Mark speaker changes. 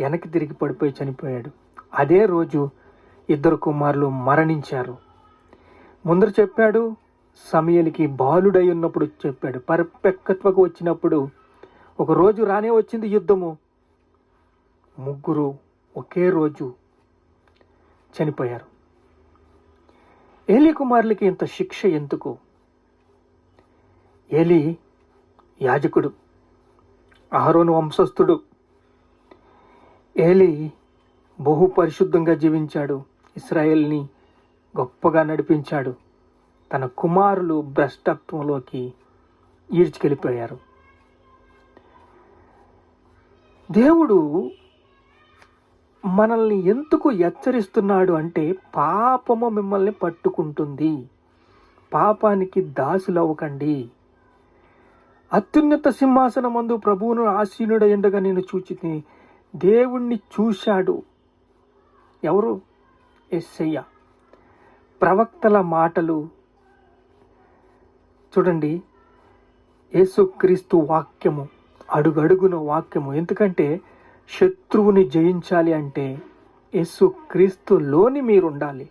Speaker 1: వెనక్కి తిరిగి పడిపోయి చనిపోయాడు. అదే రోజు ఇద్దరు కుమారులు మరణించారు. ముందర చెప్పాడు సమయలికి బాలుడై ఉన్నప్పుడు చెప్పాడు. పరిపక్వతకు వచ్చినప్పుడు ఒకరోజు రానే వచ్చింది యుద్ధము. ముగ్గురు ఒకే రోజు చనిపోయారు. ఏలి కుమారులకి ఇంత శిక్ష ఎందుకు? ఏలి యాజకుడు అహరోను వంశస్థుడు ఏలి బహు పరిశుద్ధంగా జీవించాడు. ఇస్రాయేల్ని గొప్పగా నడిపించాడు. తన కుమారులు భ్రష్టత్వంలోకి ఈడ్చుకెళ్ళిపోయారు. దేవుడు మనల్ని ఎందుకు హెచ్చరిస్తున్నాడు అంటే పాపము మిమ్మల్ని పట్టుకుంటుంది. పాపానికి దాసులవ్వకండి. అత్యున్నత సింహాసనమందు ప్రభువును ఆసీనుడైండగా నేను చూచి దేవుణ్ణి చూశాడు. ఎవరు? ఎస్సయ్య ప్రవక్తల మాటలు. చూడండి యేసుక్రీస్తు వాక్యము అడుగడుగున వాక్యము. ఎందుకంటే శత్రువుని జయించాలి అంటే యేసుక్రీస్తులోని మీరు ఉండాలి